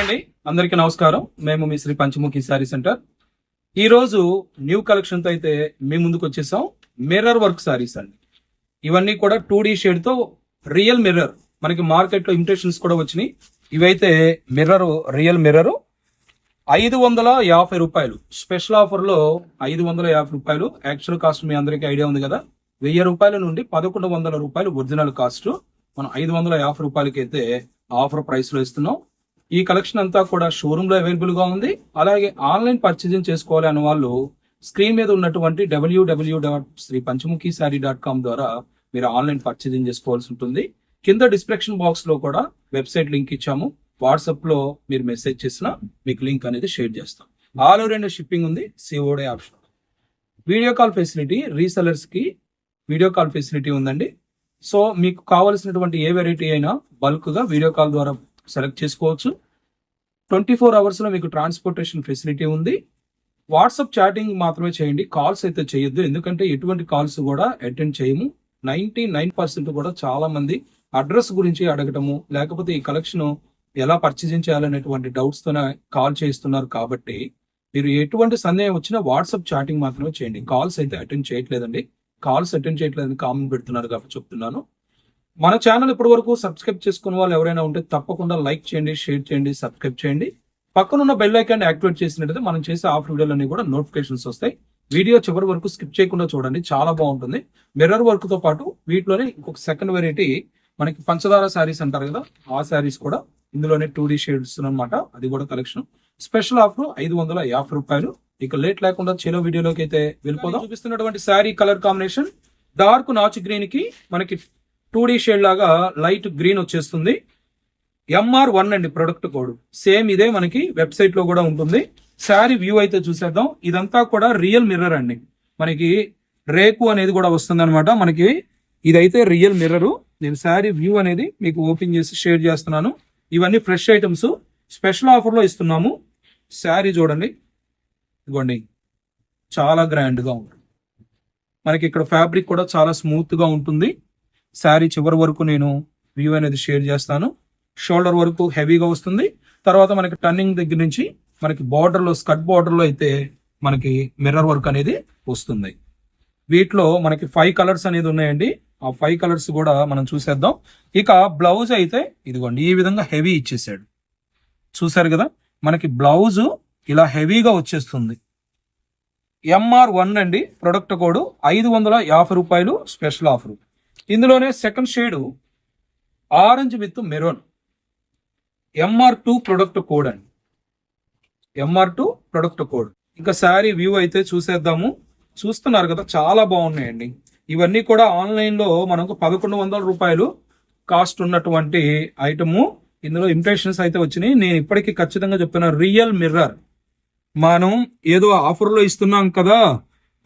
Hi అండి. అందరికీ నమస్కారం. మేము మీ శ్రీ పంచముఖి శారీ సెంటర్. ఈ రోజు న్యూ కలెక్షన్తో అయితే మీ ముందుకు వచ్చేసాం. మిర్రర్ వర్క్ శారీస్ అండి. ఇవన్నీ కూడా టూ డీ షేడ్తో రియల్ మిర్రర్. మనకి మార్కెట్లో ఇమిటేషన్స్ కూడా వచ్చినాయి. ఇవైతే మిర్రర్ రియల్ మిర్రర్. ఐదు వందల యాభై రూపాయలు. స్పెషల్ ఆఫర్లో ఐదు వందల యాభై రూపాయలు. యాక్చువల్ కాస్ట్ మీ అందరికీ ఐడియా ఉంది కదా. వెయ్యి రూపాయల నుండి పదకొండు వందల రూపాయలు ఒరిజినల్ కాస్ట్. మనం ఐదు వందల యాభై రూపాయలకి అయితే ఆఫర్ ప్రైస్లో ఇస్తున్నాం. ఈ కలెక్షన్ అంతా కూడా షోరూమ్లో అవైలబుల్గా ఉంది. అలాగే ఆన్లైన్ పర్చేజింగ్ చేసుకోవాలి అనే వాళ్ళు స్క్రీన్ మీద ఉన్నటువంటి W W dot Shri Panchamukhi sari dot com ద్వారా మీరు ఆన్లైన్ పర్చేజింగ్ చేసుకోవాల్సి ఉంటుంది. కింద డిస్క్రిప్షన్ బాక్స్లో కూడా వెబ్సైట్ లింక్ ఇచ్చాము. వాట్సాప్లో మీరు మెసేజ్ చేసినా మీకు లింక్ అనేది షేర్ చేస్తాం. ఆల్ ఓవర్ ఇండియా షిప్పింగ్ ఉంది. సిఓడే ఆప్షన్. వీడియో కాల్ ఫెసిలిటీ రీసెలర్స్కి వీడియో కాల్ ఫెసిలిటీ ఉందండి. సో మీకు కావాల్సినటువంటి ఏ వెరైటీ అయినా బల్క్గా వీడియో కాల్ ద్వారా సెలెక్ట్ చేసుకోవచ్చు. ట్వంటీ ఫోర్ అవర్స్లో మీకు ట్రాన్స్పోర్టేషన్ ఫెసిలిటీ ఉంది. వాట్సాప్ చాటింగ్ మాత్రమే చేయండి. కాల్స్ అయితే చేయొద్దు. ఎందుకంటే ఎటువంటి కాల్స్ కూడా అటెండ్ చేయము. నైన్టీ నైన్ పర్సెంట్ కూడా చాలా మంది అడ్రస్ గురించి అడగటము లేకపోతే ఈ కలెక్షన్ ఎలా పర్చేజింగ్ చేయాలనేటువంటి డౌట్స్తోనే కాల్ చేస్తున్నారు కాబట్టి మీరు ఎటువంటి సందేహం వచ్చినా వాట్సాప్ చాటింగ్ మాత్రమే చేయండి. కాల్స్ అయితే అటెండ్ చేయట్లేదండి. కాల్స్ అటెండ్ చేయట్లేదని కామెంట్ పెడుతున్నారు కాబట్టి చెప్తున్నాను. మన ఛానల్ ఇప్పటి వరకు సబ్స్క్రైబ్ చేసుకున్న వాళ్ళు ఎవరైనా ఉంటే తప్పకుండా లైక్ చేయండి షేర్ చేయండి సబ్స్క్రైబ్ చేయండి. పక్కనున్న బెల్ ఐకాన్ యాక్టివేట్ చేసినట్టు మనం చేసే ఆఫ్ వీడియోలన్నీ కూడా నోటిఫికేషన్స్ వస్తాయి. వీడియో చివరి వరకు స్కిప్ చేయకుండా చూడండి చాలా బాగుంటుంది. మిర్రర్ వర్క్తో పాటు వీటిలోనే ఇంకొక సెకండ్ వెరైటీ మనకి పంచదార శారీస్ అంటారు కదా ఆ శారీస్ కూడా ఇందులోనే టూ డీ షేడ్స్ అనమాట అది కూడా కలెక్షన్ స్పెషల్ ఆఫర్ ఐదు వందల యాభై రూపాయలు. ఇక లేట్ లేకుండా చెలో వీడియోలోకి అయితే వెళ్ళిపోదాం. చూపిస్తున్నటువంటి శారీ కలర్ కాంబినేషన్ డార్క్ నాచ్ గ్రీన్కి మనకి టూ డి షేడ్ లాగా లైట్ గ్రీన్ వచ్చేస్తుంది. ఎంఆర్ వన్ అండి ప్రొడక్ట్ కోడ్. సేమ్ ఇదే మనకి వెబ్సైట్లో కూడా ఉంటుంది. శారీ వ్యూ అయితే చూసేద్దాం. ఇదంతా కూడా రియల్ మిర్రర్ అండి. మనకి రేకు అనేది కూడా వస్తుంది అనమాట మనకి ఇదైతే రియల్ మిర్రర్. నేను శారీ వ్యూ అనేది మీకు ఓపెన్ చేసి షేర్ చేస్తున్నాను. ఇవన్నీ ఫ్రెష్ ఐటమ్స్. స్పెషల్ ఆఫర్లో ఇస్తున్నాము. శారీ చూడండి. ఇదిగోండి. చాలా గ్రాండ్గా ఉంటుంది మనకి ఇక్కడ ఫ్యాబ్రిక్ కూడా చాలా స్మూత్గా ఉంటుంది. శారీ చివరి వరకు నేను వ్యూ అనేది షేర్ చేస్తాను. షోల్డర్ వరకు హెవీగా వస్తుంది. తర్వాత మనకి టర్నింగ్ దగ్గర నుంచి మనకి బార్డర్లో స్కర్ట్ బార్డర్లో అయితే మనకి మిర్రర్ వర్క్ అనేది వస్తుంది. వీటిలో మనకి ఫైవ్ కలర్స్ అనేది ఉన్నాయండి. ఆ ఫైవ్ కలర్స్ కూడా మనం చూసేద్దాం. ఇక బ్లౌజ్ అయితే ఇదిగోండి ఈ విధంగా హెవీ ఇచ్చేసాడు చూసారు కదా మనకి బ్లౌజ్ ఇలా హెవీగా వచ్చేస్తుంది. ఎంఆర్ వన్ అండి ప్రొడక్ట్ కోడ్ ఐదు వందల యాభై రూపాయలు స్పెషల్ ఆఫర్. ఇందులోనే second shade orange with maroon MR two product code అండి. ఎంఆర్ టూ ప్రొడక్ట్ కోడ్ ఇంకా శారీ వ్యూ అయితే చూసేద్దాము. చూస్తున్నారు కదా చాలా బాగున్నాయండి. ఇవన్నీ కూడా ఆన్లైన్లో మనకు పదకొండు వందల రూపాయలు కాస్ట్ ఉన్నటువంటి ఐటము ఇందులో ఇంప్రెషన్స్ అయితే వచ్చినాయి. నేను ఇప్పటికీ ఖచ్చితంగా చెప్తున్నా రియల్ మిర్రర్ మనం ఏదో ఆఫర్లో ఇస్తున్నాం కదా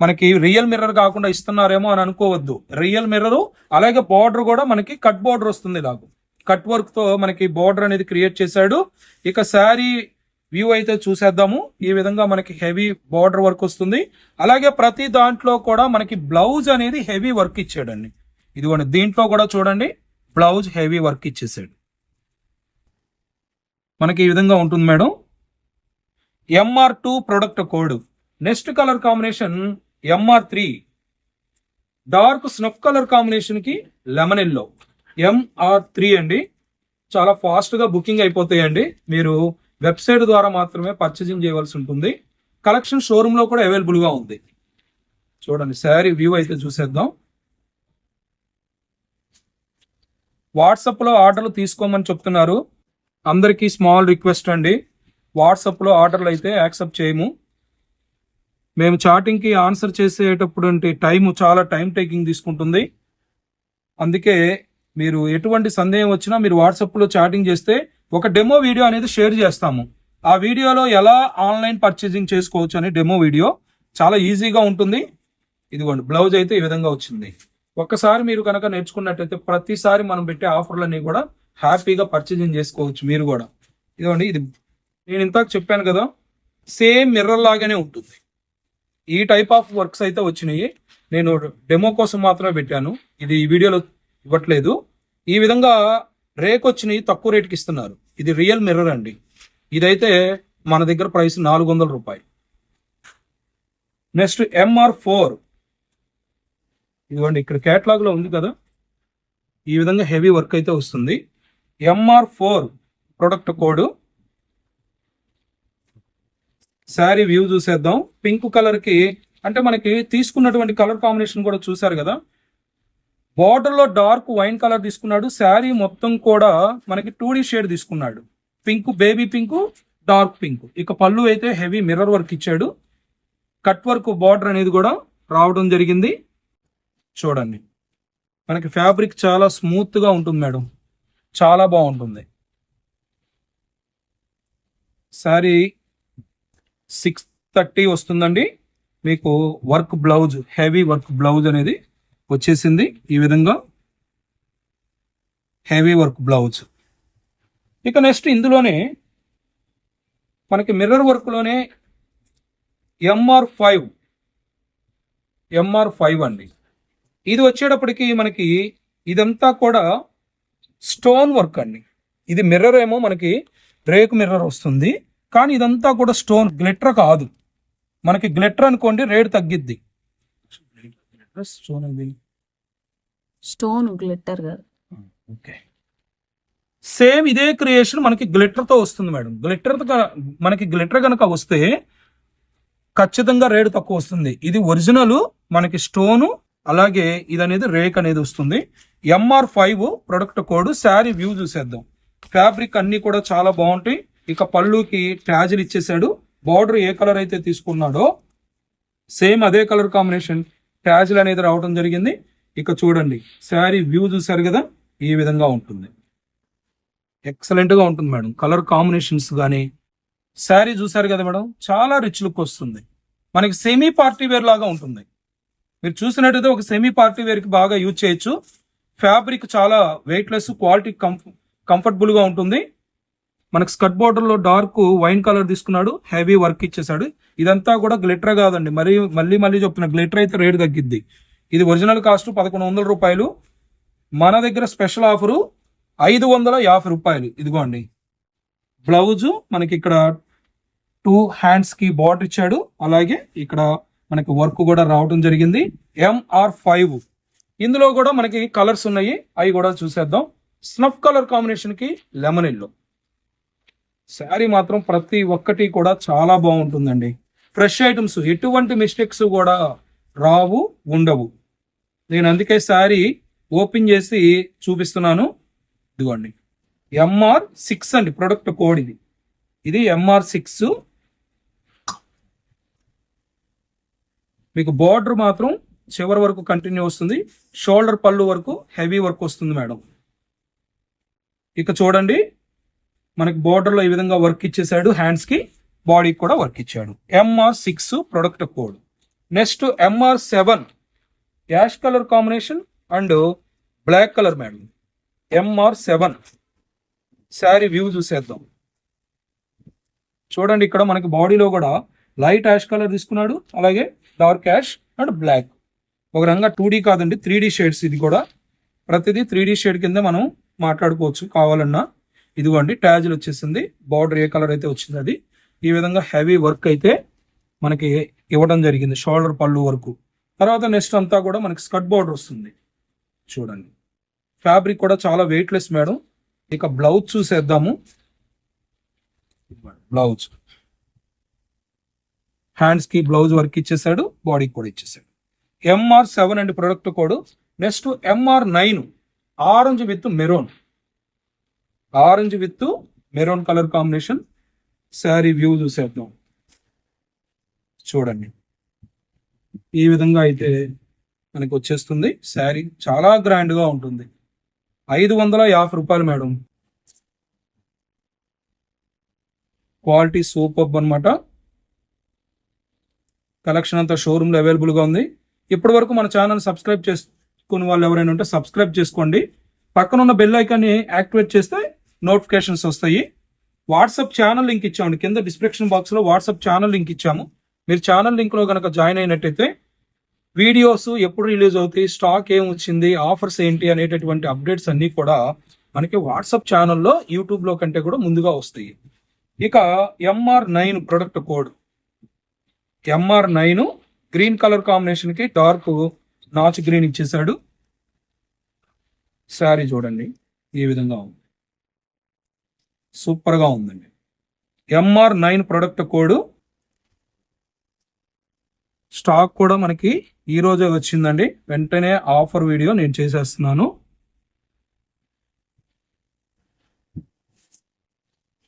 మనకి రియల్ మిర్రర్ కాకుండా ఇస్తున్నారేమో అని అనుకోవద్దు. రియల్ మిర్రర్ అలాగే బార్డర్ కూడా మనకి కట్ బార్డర్ వస్తుంది ఇలాగ కట్ వర్క్తో మనకి బార్డర్ అనేది క్రియేట్ చేశాడు. ఇక శారీ వ్యూ అయితే చూసేద్దాము. ఈ విధంగా మనకి హెవీ బార్డర్ వర్క్ వస్తుంది. అలాగే ప్రతి దాంట్లో కూడా మనకి బ్లౌజ్ అనేది హెవీ వర్క్ ఇచ్చాడండి. ఇదిగోండి దీంట్లో కూడా చూడండి బ్లౌజ్ హెవీ వర్క్ ఇచ్చేసాడు. మనకి ఈ విధంగా ఉంటుంది madam. MR two product code next colour combination MR three dark snuff colour కాంబినేషన్కి లెమన్ ఎల్లో. ఎంఆర్ త్రీ అండి. చాలా ఫాస్ట్గా బుకింగ్ అయిపోతాయండి. మీరు వెబ్సైట్ ద్వారా మాత్రమే పర్చేజింగ్ చేయవలసి ఉంటుంది. కలెక్షన్ షోరూమ్లో కూడా అవైలబుల్గా ఉంది. చూడండి శారీ వ్యూ అయితే చూసేద్దాం. వాట్సాప్లో ఆర్డర్లు తీసుకోమని చెప్తున్నారు. అందరికీ స్మాల్ రిక్వెస్ట్ అండి. వాట్సాప్లో ఆర్డర్లు అయితే యాక్సెప్ట్ చేయము. మేము చాటింగ్కి ఆన్సర్ చేసేటప్పుడు టైం చాలా టైం టేకింగ్ తీసుకుంటుంది. అందుకే మీరు ఎటువంటి సందేహం వచ్చినా మీరు వాట్సాప్లో చాటింగ్ చేస్తే ఒక డెమో వీడియో అనేది షేర్ చేస్తాము. ఆ వీడియోలో ఎలా ఆన్లైన్ పర్చేసింగ్ చేసుకోవచ్చు అని డెమో వీడియో చాలా ఈజీగా ఉంటుంది. ఇదిగోండి బ్లౌజ్ అయితే ఈ విధంగా వచ్చింది. ఒక్కసారి మీరు కనుక నేర్చుకున్నట్టయితే ప్రతిసారి మనం పెట్టే ఆఫర్లన్నీ కూడా హ్యాపీగా పర్చేసింగ్ చేసుకోవచ్చు మీరు కూడా. ఇదిగోండి ఇది నేను ఇంతకు చెప్పాను కదా సేమ్ మిర్రర్ లాగానే ఉంటుంది. ఈ టైప్ ఆఫ్ వర్క్స్ అయితే వచ్చినాయి. నేను డెమో కోసం మాత్రమే పెట్టాను. ఇది ఈ వీడియోలో ఇవ్వట్లేదు. ఈ విధంగా రేక్ వచ్చినాయి తక్కువ రేట్కి ఇస్తున్నారు. ఇది రియల్ మిర్రర్ అండి. ఇదైతే మన దగ్గర ప్రైస్ నాలుగు వందల రూపాయలు. నెక్స్ట్ ఎంఆర్ ఫోర్ ఇదిగోండి ఇక్కడ కేటలాగ్ ఉంది కదా. ఈ విధంగా హెవీ వర్క్ అయితే వస్తుంది. MR four product code sari view చూసేద్దాం. పింక్ కలర్కి అంటే మనకి తీసుకున్నటువంటి కలర్ కాంబినేషన్ కూడా చూసారు కదా. బార్డర్లో డార్క్ వైన్ కలర్ తీసుకున్నాడు. శారీ మొత్తం కూడా మనకి టూ షేడ్ తీసుకున్నాడు. Pink baby pink dark pink. ఇక పళ్ళు అయితే హెవీ మిర్రర్ వర్క్ ఇచ్చాడు. కట్ వర్క్ బార్డర్ అనేది కూడా రావడం జరిగింది. చూడండి. మనకి ఫ్యాబ్రిక్ చాలా స్మూత్గా ఉంటుంది మేడం. చాలా బాగుంటుంది. శారీ సిక్స్ థర్టీ వస్తుందండి. మీకు work blouse heavy work blouse అనేది వచ్చేసింది ఈ విధంగా. Heavy work blouse. ఇక నెక్స్ట్ ఇందులోనే మనకి మిర్రర్ వర్క్లోనే ఎంఆర్ ఫైవ్ ఎంఆర్ ఫైవ్ అండి. ఇది వచ్చేటప్పటికి మనకి ఇదంతా కూడా స్టోన్ వర్క్ అండి. ఇది మిర్రర్ ఏమో మనకి రేక్ మిర్రర్ వస్తుంది. కానీ ఇదంతా కూడా స్టోన్ గ్లిటర్ కాదు. మనకి గ్లిటర్ అనుకోండి రేట్ తగ్గిద్ది. స్టోన్ అది. స్టోన్ గ్లిట్టర్ కాదు. ఓకే. సేమ్ ఇదే క్రియేషన్ మనకి గ్లిటర్తో వస్తుంది మేడం. గ్లిటర్ మనకి గ్లిటర్ కనుక వస్తే ఖచ్చితంగా రేటు తక్కువ వస్తుంది. ఇది ఒరిజినల్ మనకి స్టోను అలాగే ఇది అనేది రేక్ అనేది వస్తుంది. MR five product code sari view చూసేద్దాం. ఫ్యాబ్రిక్ అన్ని కూడా చాలా బాగుంటాయి. ఇక పళ్ళుకి ట్యాజులు ఇచ్చేసాడు బార్డర్ ఏ కలర్ అయితే తీసుకున్నాడో సేమ్ అదే కలర్ కాంబినేషన్ ట్యాజులు అనేది రావడం జరిగింది. ఇక చూడండి శారీ వ్యూ చూసారు కదా ఈ విధంగా ఉంటుంది. ఎక్సలెంట్గా ఉంటుంది మేడం. కలర్ కాంబినేషన్స్ కానీ శారీ చూసారు కదా మేడం చాలా రిచ్ లుక్ వస్తుంది. మనకి సెమీ పార్టీ వేర్ లాగా ఉంటుంది. మీరు చూసినట్టయితే ఒక సెమీ పార్టీ వేర్కి బాగా యూజ్ చేయొచ్చు. ఫ్యాబ్రిక్ చాలా వెయిట్లెస్ క్వాలిటీ కంఫ కంఫర్టబుల్గా ఉంటుంది. మనకు స్కర్ట్ బోర్డర్లో డార్క్ వైన్ కలర్ తీసుకున్నాడు హెవీ వర్క్ ఇచ్చేసాడు ఇదంతా కూడా గ్లిటర్ కాదండి. మరి మళ్ళీ మళ్ళీ చెప్తున్నా గ్లిటర్ అయితే రేట్ తగ్గిద్ది. ఇది ఒరిజినల్ కాస్ట్ పదకొండు వందల రూపాయలు. మన దగ్గర స్పెషల్ ఆఫరు ఐదు వందల యాభై రూపాయలు. ఇదిగోండి. బ్లౌజు మనకి ఇక్కడ టూ హ్యాండ్స్కి బార్డర్ ఇచ్చాడు. అలాగే ఇక్కడ మనకి వర్క్ కూడా రావడం జరిగింది. ఎంఆర్ ఫైవ్ ఇందులో కూడా మనకి కలర్స్ ఉన్నాయి. అవి కూడా చూసేద్దాం. స్నఫ్ కలర్ కాంబినేషన్కి లెమన్ ఎల్లో. శారీ మాత్రం ప్రతి ఒక్కటి కూడా చాలా బాగుంటుందండి. ఫ్రెష్ ఐటమ్స్ ఎటువంటి మిస్టేక్స్ కూడా రావు ఉండవు. నేను అందుకే శారీ ఓపెన్ చేసి చూపిస్తున్నాను. ఇదిగోండి. ఎంఆర్ సిక్స్ అండి ప్రొడక్ట్ కోడ్ ఇది. ఇది ఎంఆర్ సిక్స్ మీకు బార్డర్ మాత్రం చివరి వరకు కంటిన్యూ వస్తుంది. షోల్డర్ పళ్ళు వరకు హెవీ వర్క్ వస్తుంది మేడం. ఇక చూడండి. మనకి బార్డర్లో ఈ విధంగా వర్క్ ఇచ్చేసాడు హ్యాండ్స్కి బాడీకి కూడా వర్క్ ఇచ్చాడు. MR six product code next MR seven ash colour combination and black colour madam MR seven sari view చూసేద్దాం. చూడండి ఇక్కడ మనకి బాడీలో కూడా లైట్ యాష్ కలర్ తీసుకున్నాడు అలాగే డార్క్ యాష్ అండ్ బ్లాక్ ఒక రంగా టూ డీ కాదండి త్రీ డీ షేడ్స్ ఇది కూడా. ప్రతిదీ త్రీ డీ షేడ్ కింద మనం మాట్లాడుకోవచ్చు కావాలన్నా. ఇదిగోండి ట్యాజులు వచ్చేసింది. బార్డర్ ఏ కలర్ అయితే వచ్చింది అది. ఈ విధంగా హెవీ వర్క్ అయితే మనకి ఇవ్వడం జరిగింది షోల్డర్ పళ్ళు వరకు. తర్వాత నెక్స్ట్ అంతా కూడా మనకి స్కర్ట్ బార్డర్ వస్తుంది. చూడండి. ఫ్యాబ్రిక్ కూడా చాలా వెయిట్లెస్ మేడం. ఇక బ్లౌజ్ చూసేద్దాము. బ్లౌజ్. హ్యాండ్స్కి బ్లౌజ్ వర్క్ ఇచ్చేసాడు బాడీకి కూడా ఇచ్చేసాడు. MR seven and product code next MR nine orange with maroon. Orange with maroon colour combination sari view చూసేద్దాం. చూడండి. ఈ విధంగా అయితే మనకు వచ్చేస్తుంది. శారీ చాలా గ్రాండ్గా ఉంటుంది. ఐదు వందల యాభై రూపాయలు మేడం. క్వాలిటీ సూపర్ అన్నమాట. కలెక్షన్ అంతా షోరూంలో అవైలబుల్గా ఉంది. ఇప్పటి వరకు మన ఛానల్ సబ్స్క్రైబ్ చేసుకుని వాళ్ళు ఎవరైనా ఉంటే సబ్స్క్రైబ్ చేసుకోండి. పక్కన ఉన్న బెల్ ఐకాన్ని యాక్టివేట్ చేస్తే నోటిఫికేషన్స్ వస్తాయి. వాట్సాప్ ఛానల్ లింక్ ఇచ్చాము కింద డిస్క్రిప్షన్ బాక్స్లో వాట్సాప్ ఛానల్ లింక్ ఇచ్చాము. మీరు ఛానల్ లింక్లో కనుక జాయిన్ అయినట్టయితే వీడియోస్ ఎప్పుడు రిలీజ్ అవుతాయి స్టాక్ ఏం వచ్చింది ఆఫర్స్ ఏంటి అనేటటువంటి అప్డేట్స్ అన్నీ కూడా మనకి వాట్సాప్ ఛానల్లో యూట్యూబ్లో కంటే కూడా ముందుగా వస్తాయి. ఇక MR nine product code MR nine green colour కాంబినేషన్కి డార్క్ నాచ్ గ్రీన్ ఇచ్చేసాడు శారీ చూడండి ఈ విధంగా ఉంది. సూపర్గా ఉందండి. MR nine product code stock కూడా మనకి ఈరోజే వచ్చిందండి. వెంటనే ఆఫర్ వీడియో నేను చేసేస్తున్నాను.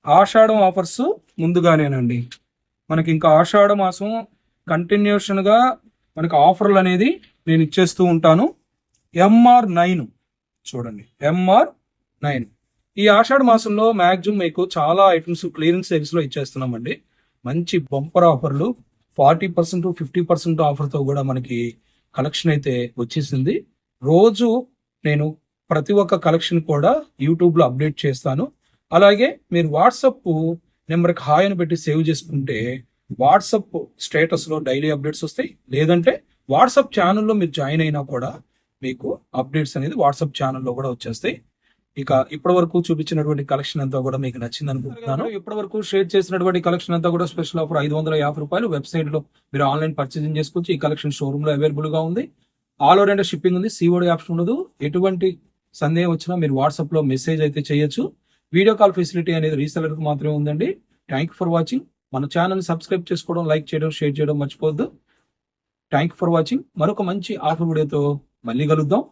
ఆషాఢం ఆఫర్స్ ముందుగానేనండి. మనకి ఇంకా ఆషాఢ మాసం కంటిన్యూషన్గా మనకి ఆఫర్లు అనేది నేను ఇచ్చేస్తూ ఉంటాను. ఎంఆర్ నైన్ చూడండి. MR nine. ఈ ఆషాఢ మాసంలో మ్యాక్సిమం మీకు చాలా ఐటమ్స్ క్లియరెన్స్ సేల్స్లో ఇచ్చేస్తున్నామండి. మంచి బంపర్ ఆఫర్లు ఫార్టీ పర్సెంట్ ఫిఫ్టీ పర్సెంట్ ఆఫర్తో కూడా మనకి కలెక్షన్ అయితే వచ్చేసింది. రోజు నేను ప్రతి ఒక్క కలెక్షన్ కూడా యూట్యూబ్లో అప్డేట్ చేస్తాను. అలాగే మీరు వాట్సప్ నెంబర్కి హాయ్ అని పెట్టి సేవ్ చేసుకుంటే వాట్సప్ స్టేటస్లో డైలీ అప్డేట్స్ వస్తాయి. లేదంటే వాట్సాప్ ఛానల్లో మీరు జాయిన్ అయినా కూడా మీకు అప్డేట్స్ అనేది వాట్సాప్ ఛానల్లో కూడా వచ్చేస్తాయి. ఇక ఇప్పటి వరకు చూపించినటువంటి కలెక్షన్ అంతా కూడా మీకు నచ్చింది అనుకుంటున్నాను. ఇప్పటి వరకు షేర్ చేసినటువంటి కలెక్షన్ అంతా కూడా స్పెషల్ ఆఫర్ ఐదు వందల యాభై రూపాయలు వెబ్సైట్లో మీరు ఆన్లైన్ పర్చేసింగ్ చేసుకోవచ్చు. ఈ కలెక్షన్ షోరూమ్లో అవైలబుల్గా ఉంది. ఆల్ ఓవర్ ఇండియా షిప్పింగ్ ఉంది సీఓడి ఆప్షన్ ఉండదు. ఎటువంటి సందేహం వచ్చినా మీరు వాట్సాప్లో మెసేజ్ అయితే చేయొచ్చు. వీడియో కాల్ ఫెసిలిటీ అనేది రీసెలర్కు మాత్రమే ఉందండి. థ్యాంక్ ఫర్ వాచింగ్ మన ఛానల్ సబ్స్క్రైబ్ చేసుకోవడం లైక్ చేయడం షేర్ చేయడం మర్చిపోవద్దు. థ్యాంక్ ఫర్ వాచింగ్ మరొక మంచి ఆఫర్ వీడియోతో మళ్ళీ కలుద్దాం.